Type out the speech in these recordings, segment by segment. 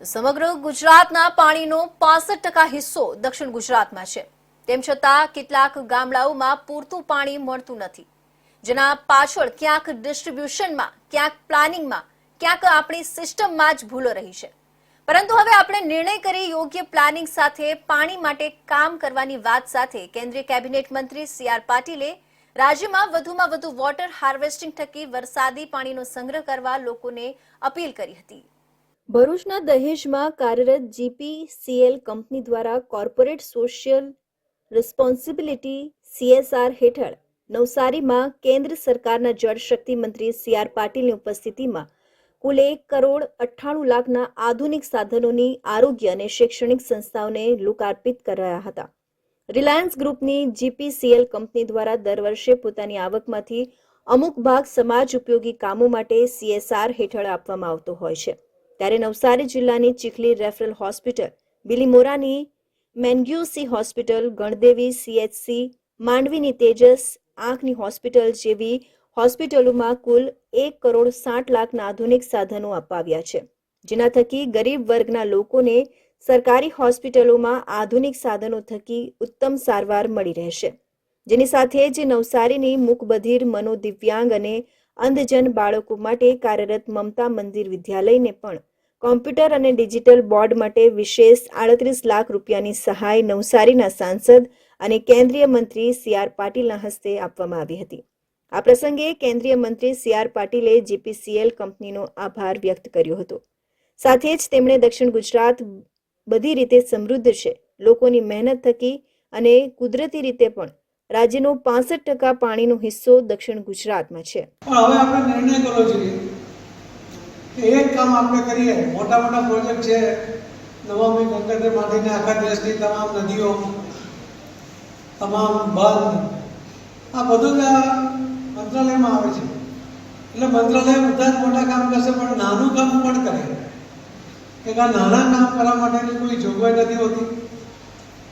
સમગ્ર ગુજરાતના પાણીનો પાસઠ ટકા હિસ્સો દક્ષિણ ગુજરાતમાં છે. તેમ છતાં કેટલાક ગામડાઓમાં પૂરતું પાણી મળતું નથી. જેના પાછળ ક્યાંક ડિસ્ટ્રીબ્યુશનમાં, ક્યાંક પ્લાનિંગમાં, ક્યાંક આપણી સિસ્ટમમાં જ ભૂલો રહી છે. પરંતુ હવે આપણે નિર્ણય કરી યોગ્ય પ્લાનિંગ સાથે પાણી માટે કામ કરવાની વાત સાથે કેન્દ્રીય કેબિનેટ મંત્રી સી આર પાટીલે રાજ્યમાં વધુમાં વધુ વોટર હાર્વેસ્ટિંગ થકી વરસાદી પાણીનો સંગ્રહ કરવા લોકોને અપીલ કરી હતી. ભરૂચના દહેજમાં કાર્યરત જીપીસીએલ કંપની દ્વારા કોર્પોરેટ સોશિયલ રિસ્પોન્સિબિલિટી સીએસઆર હેઠળ નવસારીમાં કેન્દ્ર સરકારના જળશક્તિ મંત્રી સી આર પાટીલની ઉપસ્થિતિમાં કુલ એક કરોડ અઠ્ઠાણું લાખના આધુનિક સાધનોની આરોગ્ય અને શૈક્ષણિક સંસ્થાઓને લોકાર્પિત કરાયા હતા. રિલાયન્સ ગ્રુપની જીપીસીએલ કંપની દ્વારા દર વર્ષે પોતાની આવકમાંથી અમુક ભાગ સમાજ ઉપયોગી કામો માટે સીએસઆર હેઠળ આપવામાં આવતો હોય છે. ત્યારે નવસારી જિલ્લાની ચીખલી રેફરલ હોસ્પિટલ, બિલીમોરાની મેન્ગ્યુસી હોસ્પિટલ, ગણદેવી, સીએચસી, માંડવીની તેજસ આંખની હોસ્પિટલ જેવી હોસ્પિટલોમાં કુલ એક કરોડ સાઠ લાખના આધુનિક સાધનો અપાવ્યા છે, જેના થકી ગરીબ વર્ગના લોકોને સરકારી હોસ્પિટલોમાં આધુનિક સાધનો થકી ઉત્તમ સારવાર મળી રહેશે. જેની સાથે જ નવસારીની મૂકબધિર મનોદિવ્યાંગ અને અંધજન બાળકો માટે કાર્યરત મમતા મંદિર વિદ્યાલયને પણ કોમ્પ્યુટર અને ડિજિટલ બોર્ડ માટે વિશેષ આડત્રીસ લાખ રૂપિયાની સહાય નવસારીના સાંસદ અને કેન્દ્રીય મંત્રી સી આર પાટીલના હસ્તે આપવામાં આવી હતી. આ પ્રસંગે કેન્દ્રીય મંત્રી સી આર પાટીલે જીપીસીએલ કંપનીનો આભાર વ્યક્ત કર્યો હતો. સાથે જ તેમણે દક્ષિણ ગુજરાત બધી રીતે સમૃદ્ધ છે. લોકોની મહેનત થકી અને કુદરતી રીતે પણ રાજ્યનો પાસઠ ટકા પાણીનો હિસ્સો દક્ષિણ ગુજરાતમાં છે. પણ હવે આપણે નિર્ણય કરવો જોઈએ કે એક કામ આપણે કરીએ, મોટા મોટા પ્રોજેક્ટ છે, નમામિ ગંગાધર માંડીને આખા દેશની તમામ નદીઓ, તમામ બંધ, આ બધું જ મંત્રાલયમાં આવે છે. એટલે મંત્રાલય બધા જ મોટા કામ કરશે, પણ નાનું કામ પણ કરે. કે આ નાના કામ કરવા માટેની કોઈ જોગવાઈ નથી હોતી.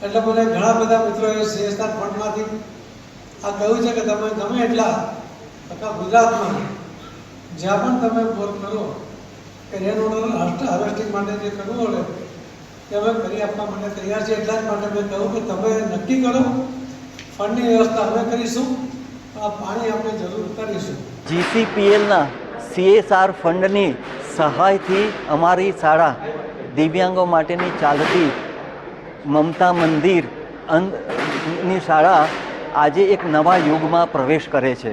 એટલે મને ઘણા બધા મિત્રોએ સીએસઆર ફંડમાંથી આ કહ્યું છે કે તમે ગમે એટલા આખા ગુજરાતમાં જ્યાં પણ તમે બોર કરો કે રેન વોટર હાર્વેસ્ટિંગ માટે જે કરવું પડે તે અમે કરી આપવા માટે તૈયાર છે. એટલા જ માટે મેં કહ્યું કે તમે નક્કી કરો ફંડની વ્યવસ્થા અમે કરીશું, આ પાણી આપણે જરૂર કરીશું જીસીપીએલના સીએસઆર ફંડની સહાયથી અમારી શાળા દિવ્યાંગો માટેની ચાલતી મમતા મંદિર અંધની શાળા આજે એક નવા યુગમાં પ્રવેશ કરે છે.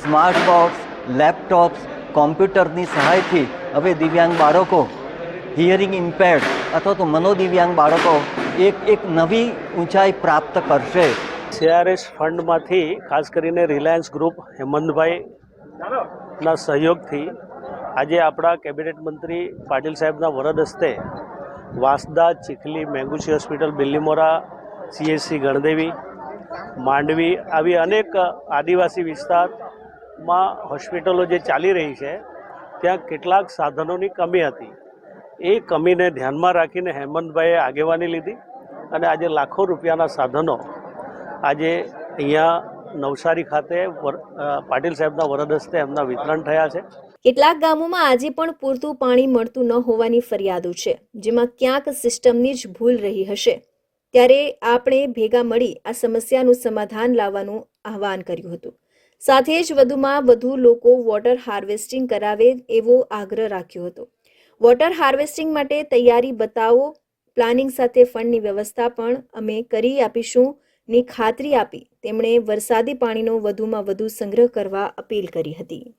સ્માર્ટ બોક્સ લેપટોપ્સ કોમ્પ્યુટરની સહાયથી હવે દિવ્યાંગ બાળકો હિયરિંગ ઇમ્પેર્ડ અથવા તો મનોદિવ્યાંગ બાળકો એક એક નવી ઊંચાઈ પ્રાપ્ત કરશે. સીઆરએસ ફંડમાંથી ખાસ કરીને રિલાયન્સ ગ્રુપ હેમંતભાઈ ના સહયોગથી આજે આપણા કેબિનેટ મંત્રી પાટીલ સાહેબના વરદ હસ્તે વાંસદા ચીખલી મેંગુસી હોસ્પિટલ, બિલ્લીમોરા સીએસસી ગણદેવી માંડવી આવી અનેક આદિવાસી વિસ્તારમાં હોસ્પિટલો જે ચાલી રહી છે, ત્યાં કેટલાક સાધનોની કમી હતી. એ કમીને ધ્યાનમાં રાખીને હેમંતભાઈએ આગેવાની લીધી અને આજે લાખો રૂપિયાના સાધનો આજે અહીંયા નવસારી ખાતે પાટીલ સાહેબના વરદ હસ્તે એમના વિતરણ થયા છે. કેટલાક ગામોમાં આજે પણ પૂરતું પાણી મળતું ન હોવાની ફરિયાદો છે, જેમાં ક્યાંક સિસ્ટમની જ ભૂલ રહી હશે. ત્યારે આપણે ભેગા મળી આ સમસ્યાનું સમાધાન લાવવાનું આહવાન કર્યું હતું. સાથે જ વધુમાં વધુ લોકો વોટર હાર્વેસ્ટિંગ કરાવે એવો આગ્રહ રાખ્યો હતો. વોટર હાર્વેસ્ટિંગ માટે તૈયારી બતાવો, પ્લાનિંગ સાથે ફંડની વ્યવસ્થા પણ અમે કરી આપીશું, ની ખાતરી આપી તેમણે વરસાદી પાણીનો વધુમાં વધુ સંગ્રહ કરવા અપીલ કરી હતી.